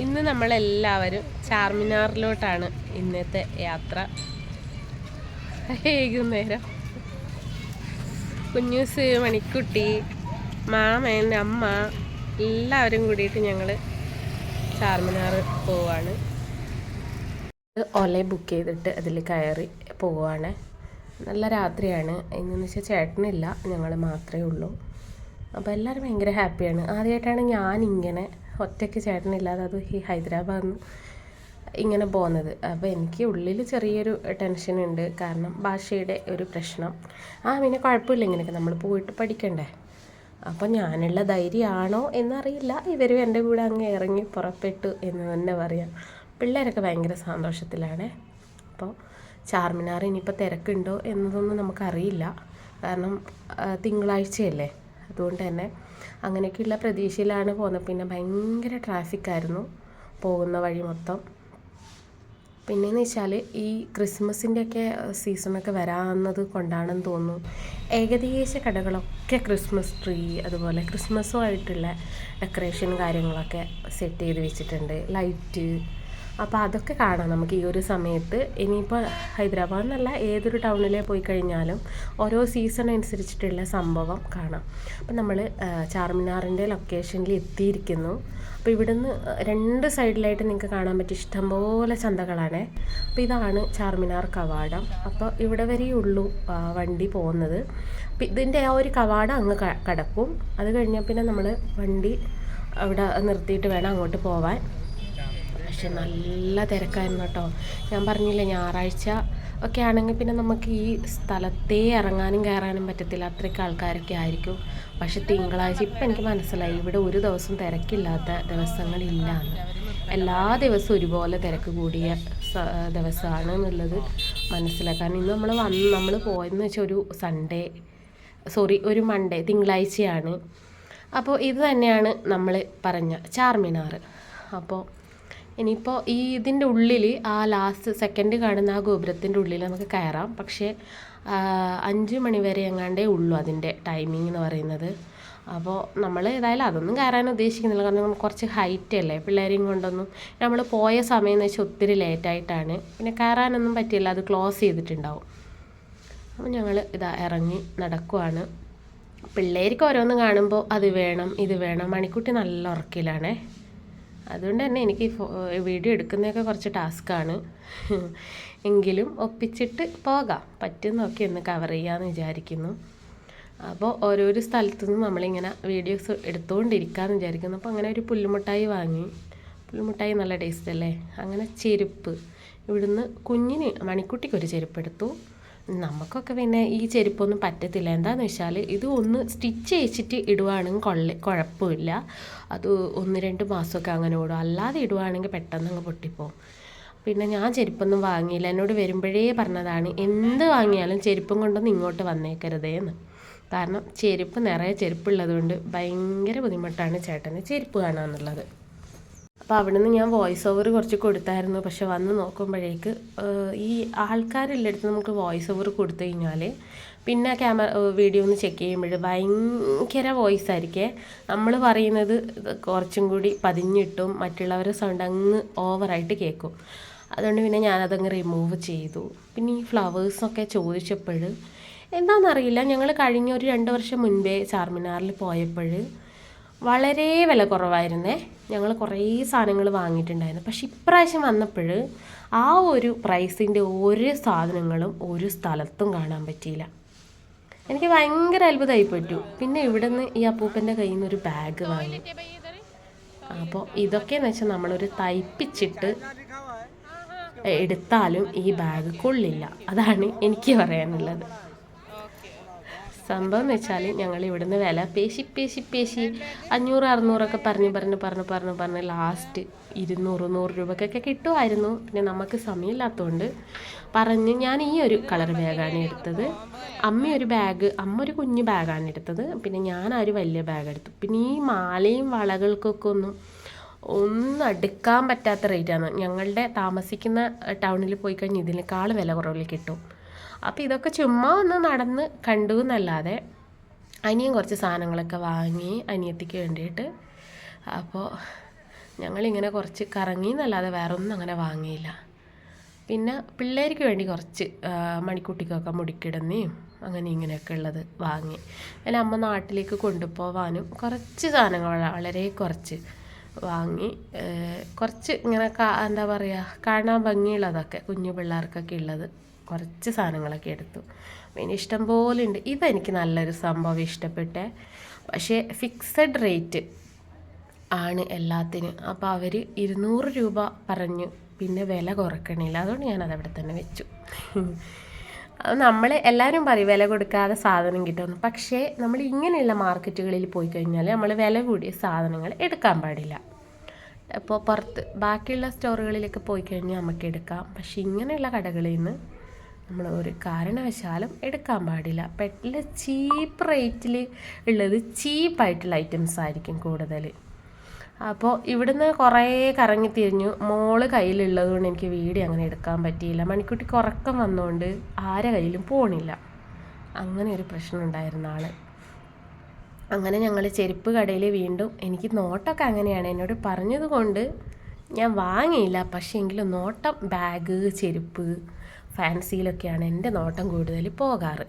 ഇന്ന് നമ്മളെല്ലാവരും ചാർമിനാറിലോട്ടാണ് ഇന്നത്തെ യാത്ര. വൈകുന്നേരം. കുഞ്ഞൂസ് മണിക്കുട്ടി മാമൻ അമ്മ എല്ലാവരും കൂടിയിട്ട് ഞങ്ങൾ ചാർമിനാർ പോവാണ്. ഒല ബുക്ക് ചെയ്തിട്ട് അതിൽ കയറി പോവാണ്. നല്ല രാത്രിയാണ്. ഇന്നെന്ന് വെച്ചാൽ ചേട്ടനില്ല. ഞങ്ങൾ മാത്രമേ ഉള്ളൂ. അപ്പോൾ എല്ലാവരും ഭയങ്കര ഹാപ്പിയാണ് ആദ്യമായിട്ടാണ് ഞാനിങ്ങനെ ഒറ്റയ്ക്ക് ചേട്ടനില്ലാതെ അത് ഈ ഹൈദരാബാദിൽ നിന്ന് ഇങ്ങനെ പോകുന്നത്. അപ്പോൾ എനിക്ക് ഉള്ളിൽ ചെറിയൊരു ടെൻഷൻ ഉണ്ട്. കാരണം ഭാഷയുടെ ഒരു പ്രശ്നം. ആ പിന്നെ കുഴപ്പമില്ല. ഇങ്ങനെയൊക്കെ നമ്മൾ പോയിട്ട് പഠിക്കണ്ടേ? അപ്പോൾ ഞാനുള്ള ധൈര്യമാണോ എന്നറിയില്ല. ഇവരും എന്റെ കൂടെ അങ്ങ് ഇറങ്ങി പുറപ്പെട്ടു എന്ന് തന്നെ പറയാം. പിള്ളേരൊക്കെ ഭയങ്കര സന്തോഷത്തിലാണ്. അപ്പോൾ ചാർമിനാർ ഇനിയിപ്പോൾ തിരക്കുണ്ടോ എന്നതൊന്നും നമുക്കറിയില്ല. കാരണം തിങ്കളാഴ്ചയല്ലേ? അതുകൊണ്ട് തന്നെ അങ്ങനെയൊക്കെയുള്ള പ്രതീക്ഷയിലാണ് പോകുന്നത്. പിന്നെ ഭയങ്കര ട്രാഫിക്കായിരുന്നു പോകുന്ന വഴി മൊത്തം. പിന്നെയെന്ന് വെച്ചാൽ ഈ ക്രിസ്മസിന്റെയൊക്കെ സീസണൊക്കെ വരാവുന്നത് കൊണ്ടാണെന്ന് തോന്നുന്നു. ഏകദേശ കടകളൊക്കെ ക്രിസ്മസ് ട്രീ അതുപോലെ ക്രിസ്മസുമായിട്ടുള്ള ഡെക്കറേഷൻ കാര്യങ്ങളൊക്കെ സെറ്റ് ചെയ്ത് വെച്ചിട്ടുണ്ട്. ലൈറ്റ് അപ്പോൾ അതൊക്കെ കാണാം നമുക്ക് ഈ ഒരു സമയത്ത്. ഇനിയിപ്പോൾ ഹൈദരാബാദ് എന്നല്ല ഏതൊരു ടൗണിലേ പോയി കഴിഞ്ഞാലും ഓരോ സീസൺ അനുസരിച്ചിട്ടുള്ള സംഭവം കാണാം. അപ്പം നമ്മൾ ചാർമിനാറിന്റെ ലൊക്കേഷനിൽ എത്തിയിരിക്കുന്നു. അപ്പോൾ ഇവിടുന്ന് രണ്ട് സൈഡിലായിട്ട് നിങ്ങൾക്ക് കാണാൻ പറ്റിയ ഇഷ്ടംപോലെ ചന്തകളാണ്. അപ്പോൾ ഇതാണ് ചാർമിനാർ കവാടം. അപ്പോൾ ഇവിടെ വരെയേ ഉള്ളൂ വണ്ടി പോകുന്നത്. അപ്പോൾ ഇതിന്റെ ആ ഒരു കവാടം അങ്ങ് കടക്കും. അത് കഴിഞ്ഞാൽ പിന്നെ നമ്മൾ വണ്ടി അവിടെ നിർത്തിയിട്ട് വേണം അങ്ങോട്ട് പോവാൻ. പക്ഷെ നല്ല തിരക്കായിരുന്നു കേട്ടോ. ഞാൻ പറഞ്ഞില്ലേ ഞായറാഴ്ച ഒക്കെ ആണെങ്കിൽ പിന്നെ നമുക്ക് ഈ സ്ഥലത്തേ ഇറങ്ങാനും കയറാനും പറ്റത്തില്ല. അത്രയ്ക്ക് ആൾക്കാരൊക്കെ ആയിരിക്കും. പക്ഷെ തിങ്കളാഴ്ച ഇപ്പം എനിക്ക് മനസ്സിലായി. ഇവിടെ ഒരു ദിവസം തിരക്കില്ലാത്ത ദിവസങ്ങളില്ല എല്ലാ ദിവസവും ഒരുപോലെ തിരക്ക് കൂടിയ ദിവസമാണ് എന്നുള്ളത് മനസ്സിലാക്കാൻ ഇന്ന് നമ്മൾ വന്ന് നമ്മൾ പോയെന്ന് വെച്ചാൽ ഒരു സൺഡേ സോറി ഒരു മൺഡേ തിങ്കളാഴ്ചയാണ്. അപ്പോൾ ഇത് തന്നെയാണ് നമ്മൾ പറഞ്ഞ ചാർമിനാർ. അപ്പോൾ ഇനിയിപ്പോൾ ഈ ഇതിന്റെ ഉള്ളിൽ ആ ലാസ്റ്റ് സെക്കൻഡ് കാണുന്ന ആ ഗോപുരത്തിന്റെ ഉള്ളിൽ നമുക്ക് കയറാം. പക്ഷേ അഞ്ച് മണിവരെ എങ്ങാണ്ടേ ഉള്ളൂ അതിന്റെ ടൈമിംഗ് എന്ന് പറയുന്നത്. അപ്പോൾ നമ്മൾ ഏതായാലും അതൊന്നും കയറാൻ ഉദ്ദേശിക്കുന്നില്ല. കാരണം കുറച്ച് ഹൈറ്റ് അല്ലേ? പിള്ളേരെയും കൊണ്ടൊന്നും നമ്മൾ പോയ സമയം എന്ന് വെച്ചാൽ ഒത്തിരി ലേറ്റായിട്ടാണ് പിന്നെ കയറാനൊന്നും പറ്റില്ല അത് ക്ലോസ് ചെയ്തിട്ടുണ്ടാവും. അപ്പോൾ ഞങ്ങൾ ഇതാ ഇറങ്ങി നടക്കുവാണ്. പിള്ളേർക്ക് ഓരോന്ന് കാണുമ്പോൾ അത് വേണം ഇത് വേണം. മണിക്കുട്ടി നല്ല ഉറക്കിലാണേ. അതുകൊണ്ട് തന്നെ എനിക്ക് വീഡിയോ എടുക്കുന്നതൊക്കെ കുറച്ച് ടാസ്ക്കാണ്. എങ്കിലും ഒപ്പിച്ചിട്ട് പോകാം. പറ്റുന്നൊക്കെ ഒന്ന് കവർ ചെയ്യാമെന്ന് വിചാരിക്കുന്നു. അപ്പോൾ ഓരോരോ സ്ഥലത്തു നിന്നും നമ്മളിങ്ങനെ വീഡിയോസ് എടുത്തുകൊണ്ടിരിക്കാമെന്ന് വിചാരിക്കുന്നു. അപ്പോൾ അങ്ങനെ ഒരു പുല്ലുമുട്ടായി വാങ്ങി. പുല്ലുമുട്ടായി നല്ല ടേസ്റ്റ് അല്ലേ? അങ്ങനെ ചെരുപ്പ്. ഇവിടുന്ന് കുഞ്ഞിന് മണിക്കുട്ടിക്ക് ഒരു ചെരുപ്പ് എടുത്തു നമുക്കൊക്കെ പിന്നെ ഈ ചെരുപ്പൊന്നും പറ്റത്തില്ല. എന്താണെന്ന് വെച്ചാൽ ഇത് ഒന്ന് സ്റ്റിച്ച് ചെയ്യിച്ചിട്ട് ഇടുവാണെങ്കിൽ കൊള്ള കുഴപ്പമില്ല. അത് ഒന്ന് രണ്ട് മാസമൊക്കെ അങ്ങനെ ഓടും. അല്ലാതെ ഇടുവാണെങ്കിൽ പെട്ടെന്ന് അങ്ങ് പൊട്ടിപ്പോവും. പിന്നെ ഞാൻ ചെരുപ്പൊന്നും വാങ്ങിയില്ല. എന്നോട് വരുമ്പോഴേ പറഞ്ഞതാണ് എന്ത് വാങ്ങിയാലും ചെരുപ്പും കൊണ്ടൊന്നും ഇങ്ങോട്ട് വന്നേക്കരുതേ എന്ന് കാരണം ചെരുപ്പ് നിറയെ ചെരുപ്പുള്ളത് കൊണ്ട് ഭയങ്കര ബുദ്ധിമുട്ടാണ് ചേട്ടന് ചെരുപ്പ് കാണാന്നുള്ളത് അപ്പോൾ അവിടുന്ന് ഞാൻ വോയിസ് ഓവർ കുറച്ച് കൊടുത്തായിരുന്നു. പക്ഷെ വന്ന് നോക്കുമ്പോഴേക്ക് ഈ ആൾക്കാരെല്ലായിടത്ത് നമുക്ക് വോയിസ് ഓവർ കൊടുത്തു കഴിഞ്ഞാൽ പിന്നെ ക്യാമറ വീഡിയോ ഒന്ന് ചെക്ക് ചെയ്യുമ്പോൾ ഭയങ്കര വോയിസ് ആയിരിക്കേ. നമ്മൾ പറയുന്നത് കുറച്ചും കൂടി പതിഞ്ഞിട്ടും മറ്റുള്ളവരുടെ സൗണ്ട് അങ്ങ് ഓവറായിട്ട് കേൾക്കും അതുകൊണ്ട് പിന്നെ ഞാനതങ്ങ് റിമൂവ് ചെയ്തു. പിന്നെ ഈ ഫ്ലവേഴ്സൊക്കെ ചോദിച്ചപ്പോൾ എന്താണെന്നറിയില്ല ഞങ്ങൾ കഴിഞ്ഞ ഒരു രണ്ട് വർഷം മുൻപേ ചാർമിനാറിൽ പോയപ്പോൾ വളരെ വില കുറവായിരുന്നേ. ഞങ്ങൾ കുറേ സാധനങ്ങൾ വാങ്ങിയിട്ടുണ്ടായിരുന്നു. പക്ഷെ ഇപ്രാവശ്യം വന്നപ്പോൾ ആ ഒരു പ്രൈസിന്റെ ഒരു സാധനങ്ങളും ഒരു സ്ഥലത്തും കാണാൻ പറ്റിയില്ല. എനിക്ക് ഭയങ്കര അത്ഭുതമായി പറ്റു പിന്നെ ഇവിടെ നിന്ന് ഈ അപ്പൂപ്പന്റെ കയ്യിൽ നിന്ന് ഒരു ബാഗ് വാങ്ങി. അപ്പോൾ ഇതൊക്കെയെന്ന് വെച്ചാൽ നമ്മളൊരു തയ്പ്പിച്ചിട്ട് എടുത്താലും ഈ ബാഗ് കൊള്ളില്ല. അതാണ് എനിക്ക് പറയാനുള്ളത്. സംഭവം എന്ന് വെച്ചാൽ ഞങ്ങൾ ഇവിടുന്ന് വില പേശി പേശി പേശി അഞ്ഞൂറ് അറുന്നൂറൊക്കെ പറഞ്ഞ് പറഞ്ഞ് പറഞ്ഞ് പറഞ്ഞ് പറഞ്ഞ് ലാസ്റ്റ് ഇരുന്നൂറ് നൂറ് രൂപക്കൊക്കെ കിട്ടുമായിരുന്നു പിന്നെ നമുക്ക് സമയമില്ലാത്തതുകൊണ്ട് പറഞ്ഞ് ഞാൻ ഈ ഒരു കളർ ബാഗാണ് എടുത്തത്. അമ്മ ഒരു ബാഗ് അമ്മ ഒരു കുഞ്ഞു ബാഗാണ് എടുത്തത്. പിന്നെ ഞാൻ ആ ഒരു വലിയ ബാഗ് എടുത്തു. പിന്നെ ഈ മാലയും വളകൾക്കൊക്കെ ഒന്നും ഒന്നും അടുക്കാൻ പറ്റാത്ത റേറ്റാണ് ഞങ്ങളുടെ താമസിക്കുന്ന ടൗണിൽ പോയി കഴിഞ്ഞാൽ ഇതിനേക്കാൾ വില കുറവിൽ കിട്ടും. അപ്പോൾ ഇതൊക്കെ ചുമ്മാ ഒന്ന് നടന്ന് കണ്ടു എന്നല്ലാതെ അനിയൻ കുറച്ച് സാധനങ്ങളൊക്കെ വാങ്ങി അനിയത്തിക്ക് വേണ്ടിയിട്ട്. അപ്പോൾ ഞങ്ങളിങ്ങനെ കുറച്ച് കറങ്ങി എന്നല്ലാതെ വേറെ ഒന്നും അങ്ങനെ വാങ്ങിയില്ല. പിന്നെ പിള്ളേർക്ക് വേണ്ടി കുറച്ച് മണിക്കുട്ടിക്കൊക്കെ മുടിക്കിടുന്നേയും അങ്ങനെ ഇങ്ങനെയൊക്കെ ഉള്ളത് വാങ്ങി. അല്ല അമ്മ നാട്ടിലേക്ക് കൊണ്ടുപോവാനും കുറച്ച് സാധനങ്ങൾ വളരെ കുറച്ച് വാങ്ങി കുറച്ച് ഇങ്ങനെ എന്താ പറയുക കാണാൻ ഭംഗിയുള്ളതൊക്കെ കുഞ്ഞു പിള്ളേർക്കൊക്കെ ഉള്ളത്. കുറച്ച് സാധനങ്ങളൊക്കെ എടുത്തു. പിന്നെ ഇഷ്ടം പോലെ ഉണ്ട്. ഇതെനിക്ക് നല്ലൊരു സംഭവം ഇഷ്ടപ്പെട്ടെ. പക്ഷേ ഫിക്സഡ് റേറ്റ് ആണ് എല്ലാത്തിനും. അപ്പോൾ അവർ ഇരുന്നൂറ് രൂപ പറഞ്ഞു. പിന്നെ വില കുറക്കണില്ല. അതുകൊണ്ട് ഞാൻ അവിടെ തന്നെ വെച്ചു. നമ്മൾ എല്ലാവരും പറയും വില കൊടുക്കാതെ സാധനം കിട്ടുമെന്ന്. പക്ഷേ നമ്മൾ ഇങ്ങനെയുള്ള മാർക്കറ്റുകളിൽ പോയി കഴിഞ്ഞാൽ നമ്മൾ വില കൂടിയ സാധനങ്ങൾ എടുക്കാൻ പാടില്ല. അപ്പോൾ പുറത്ത് ബാക്കിയുള്ള സ്റ്റോറുകളിലൊക്കെ പോയി കഴിഞ്ഞാൽ നമുക്ക് എടുക്കാം. പക്ഷേ ഇങ്ങനെയുള്ള കടകളിൽ നിന്ന് നമ്മൾ ഒരു കാരണവശാലും എടുക്കാൻ പാടില്ല. പെട്ടിൽ ചീപ്പ് റേറ്റിൽ ഉള്ളത് ചീപ്പായിട്ടുള്ള ഐറ്റംസ് ആയിരിക്കും കൂടുതൽ അപ്പോൾ ഇവിടുന്ന് കുറേ കറങ്ങി തിരിഞ്ഞു. മോൾ കയ്യിലുള്ളത് കൊണ്ട് എനിക്ക് വീഡിയോ അങ്ങനെ എടുക്കാൻ പറ്റിയില്ല. മണിക്കുട്ടി കുറക്കം വന്നുകൊണ്ട് ആരെ കയ്യിലും പോണില്ല. അങ്ങനെ ഒരു പ്രശ്നം ഉണ്ടായിരുന്ന ആൾ അങ്ങനെ ഞങ്ങൾ ചെരുപ്പ് കടയിൽ വീണ്ടും എനിക്ക് നോട്ടൊക്കെ അങ്ങനെയാണ്. എന്നോട് പറഞ്ഞതുകൊണ്ട് ഞാൻ വാങ്ങിയില്ല. പക്ഷേ എങ്കിലും നോട്ടം ബാഗ് ചെരുപ്പ് ഫാൻസിയിലൊക്കെയാണ് എന്റെ നോട്ടം കൂടുതൽ പോകാറ്.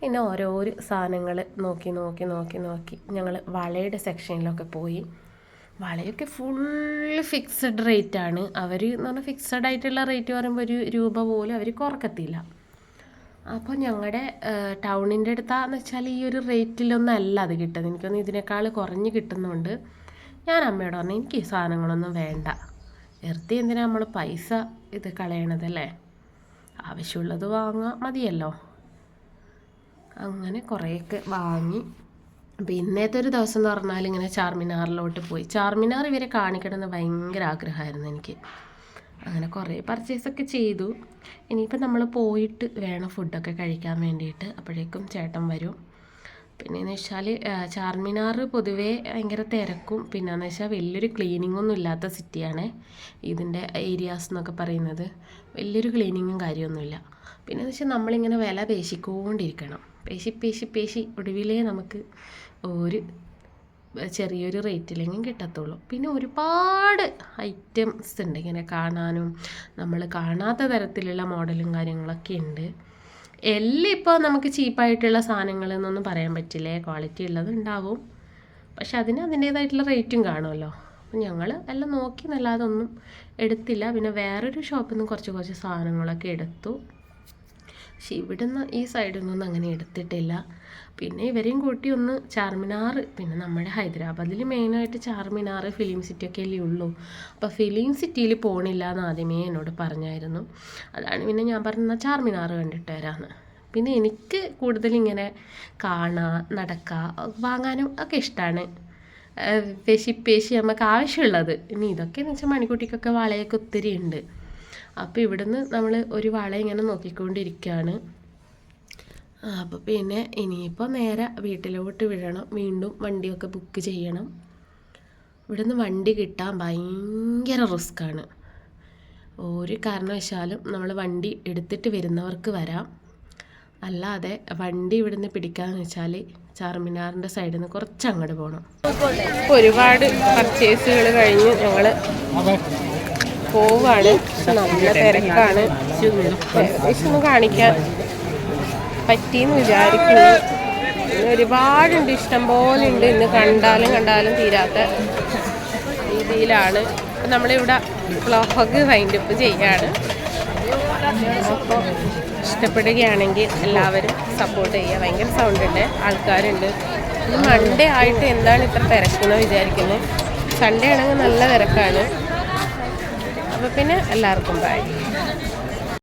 പിന്നെ ഓരോരോ സാധനങ്ങൾ നോക്കി നോക്കി നോക്കി നോക്കി ഞങ്ങൾ വളയുടെ സെക്ഷനിലൊക്കെ പോയി. വളയൊക്കെ ഫുൾ ഫിക്സഡ് റേറ്റ് ആണ്. അവർ എന്ന് പറഞ്ഞാൽ ഫിക്സഡ് ആയിട്ടുള്ള റേറ്റ് പറയുമ്പോൾ ഒരു രൂപ പോലും അവർ കുറക്കത്തില്ല. അപ്പോൾ ഞങ്ങളുടെ ടൗണിന്റെ അടുത്താന്ന് വെച്ചാൽ ഈ ഒരു റേറ്റിലൊന്നല്ല അത് കിട്ടുന്നത്. എനിക്കൊന്ന് ഇതിനേക്കാൾ കുറഞ്ഞ് കിട്ടുന്നുണ്ട്. ഞാൻ അമ്മയോട് പറഞ്ഞു എനിക്ക് ഈ സാധനങ്ങളൊന്നും വേണ്ട. വെറുതെ എന്തിനാ നമ്മൾ പൈസ ഇത് കളയണതല്ലേ? ആവശ്യമുള്ളത് വാങ്ങാൻ മതിയല്ലോ. അങ്ങനെ കുറേയൊക്കെ വാങ്ങി. പിന്നത്തെ ഒരു ദിവസം എന്ന് പറഞ്ഞാൽ ഇങ്ങനെ ചാർമിനാറിലോട്ട് പോയി. ചാർമിനാർ ഇവരെ കാണിക്കണമെന്ന് ഭയങ്കര ആഗ്രഹമായിരുന്നു എനിക്ക്. അങ്ങനെ കുറേ പർച്ചേസൊക്കെ ചെയ്തു. ഇനിയിപ്പോൾ നമ്മൾ പോയിട്ട് വേണം ഫുഡൊക്കെ കഴിക്കാൻ വേണ്ടിയിട്ട്. അപ്പോഴേക്കും ചേട്ടൻ വരും. പിന്നെയെന്ന് വെച്ചാൽ ചാർമിനാർ പൊതുവേ ഭയങ്കര തിരക്കും. പിന്നെയെന്ന് വെച്ചാൽ വലിയൊരു ക്ലീനിങ് ഒന്നും ഇല്ലാത്ത സിറ്റിയാണ് ഇതിന്റെ ഏരിയാസ് എന്നൊക്കെ പറയുന്നത്. വലിയൊരു ക്ലീനിങ്ങും കാര്യമൊന്നുമില്ല. പിന്നെയെന്ന് വെച്ചാൽ നമ്മളിങ്ങനെ വില പേശിക്കൊണ്ടിരിക്കണം. പേശി പേശി പേശി ഒടുവിലേ നമുക്ക് ഒരു ചെറിയൊരു റേറ്റിലെങ്കിലും കിട്ടത്തുള്ളൂ. പിന്നെ ഒരുപാട് ഐറ്റംസ് ഉണ്ട് ഇങ്ങനെ കാണാനും. നമ്മൾ കാണാത്ത തരത്തിലുള്ള മോഡലും കാര്യങ്ങളൊക്കെ ഉണ്ട്. എല്ലാം ഇപ്പോൾ നമുക്ക് ചീപ്പായിട്ടുള്ള സാധനങ്ങൾ എന്നൊന്നും പറയാൻ പറ്റില്ലേ? ക്വാളിറ്റി ഉള്ളത് പക്ഷെ അതിന് അതിന്റേതായിട്ടുള്ള റേറ്റും കാണുമല്ലോ. അപ്പം ഞങ്ങൾ എല്ലാം നോക്കി എന്നല്ലാതെ ഒന്നും എടുത്തില്ല. പിന്നെ വേറൊരു ഷോപ്പിൽ നിന്ന് കുറച്ച് കുറച്ച് സാധനങ്ങളൊക്കെ എടുത്തു. പക്ഷെ ഇവിടുന്ന് ഈ സൈഡിൽ നിന്നൊന്നും അങ്ങനെ എടുത്തിട്ടില്ല. പിന്നെ ഇവരെയും കൂട്ടി ഒന്ന് ചാർമിനാർ പിന്നെ നമ്മുടെ ഹൈദരാബാദിൽ മെയിനായിട്ട് ചാർമിനാർ ഫിലിം സിറ്റി ഒക്കെ അല്ലേ ഉള്ളൂ. അപ്പോൾ ഫിലിം സിറ്റിയിൽ പോകണില്ല എന്ന് ആദ്യമേ എന്നോട് പറഞ്ഞായിരുന്നു. അതാണ് പിന്നെ ഞാൻ പറഞ്ഞ ചാർമിനാർ കണ്ടിട്ട് വരാമെന്ന് പിന്നെ എനിക്ക് കൂടുതൽ ഇങ്ങനെ കാണാൻ നടക്കുക വാങ്ങാനും ഒക്കെ ഇഷ്ടമാണ് പേശി പേശി നമുക്ക് ആവശ്യമുള്ളത്. ഇനി ഇതൊക്കെയെന്ന് വെച്ചാൽ മണിക്കുട്ടിക്കൊക്കെ വളയൊക്കെ ഒത്തിരി ഉണ്ട്. അപ്പോൾ ഇവിടുന്ന് നമ്മൾ ഒരു വള ഇങ്ങനെ നോക്കിക്കൊണ്ടിരിക്കുകയാണ് അപ്പോൾ പിന്നെ ഇനിയിപ്പോൾ നേരെ വീട്ടിലോട്ട് വിടണം. വീണ്ടും വണ്ടിയൊക്കെ ബുക്ക് ചെയ്യണം. ഇവിടുന്ന് വണ്ടി കിട്ടാൻ ഭയങ്കര റിസ്ക്കാണ് ഒരു കാരണവശാലും നമ്മൾ വണ്ടി എടുത്തിട്ട് വരുന്നവർക്ക് വരാം. അല്ലാതെ വണ്ടി ഇവിടുന്ന് പിടിക്കാന്ന് വെച്ചാൽ ചാർമിനാറിന്റെ സൈഡിൽ നിന്ന് കുറച്ച് അങ്ങോട്ട് പോകണം ഒരുപാട് പർച്ചേസുകൾ കഴിഞ്ഞ് ഞങ്ങൾ പോവാണ്. പക്ഷെ നല്ല തിരക്കാണ്. ഒന്ന് കാണിക്കാൻ പറ്റിയെന്ന് വിചാരിക്കുന്നു. ഒരുപാടുണ്ട്. ഇഷ്ടം പോലെ ഉണ്ട്. ഇന്ന് കണ്ടാലും കണ്ടാലും തീരാത്ത രീതിയിലാണ്. അപ്പം നമ്മളിവിടെ വ്ളോഗ് വൈൻഡപ്പ് ചെയ്യാണ്. അപ്പോൾ ഇഷ്ടപ്പെടുകയാണെങ്കിൽ എല്ലാവരും സപ്പോർട്ട് ചെയ്യുക. ഭയങ്കര സൗണ്ട് ഉണ്ട്. ആൾക്കാരുണ്ട്. ഇത് മൺഡേ ആയിട്ട് എന്താണ് ഇത്ര തിരക്കുന്നത് വിചാരിക്കുന്നത് സൺഡേ ആണെങ്കിൽ നല്ല തിരക്കാണ്. അപ്പോൾ പിന്നെ എല്ലാവർക്കും ബൈ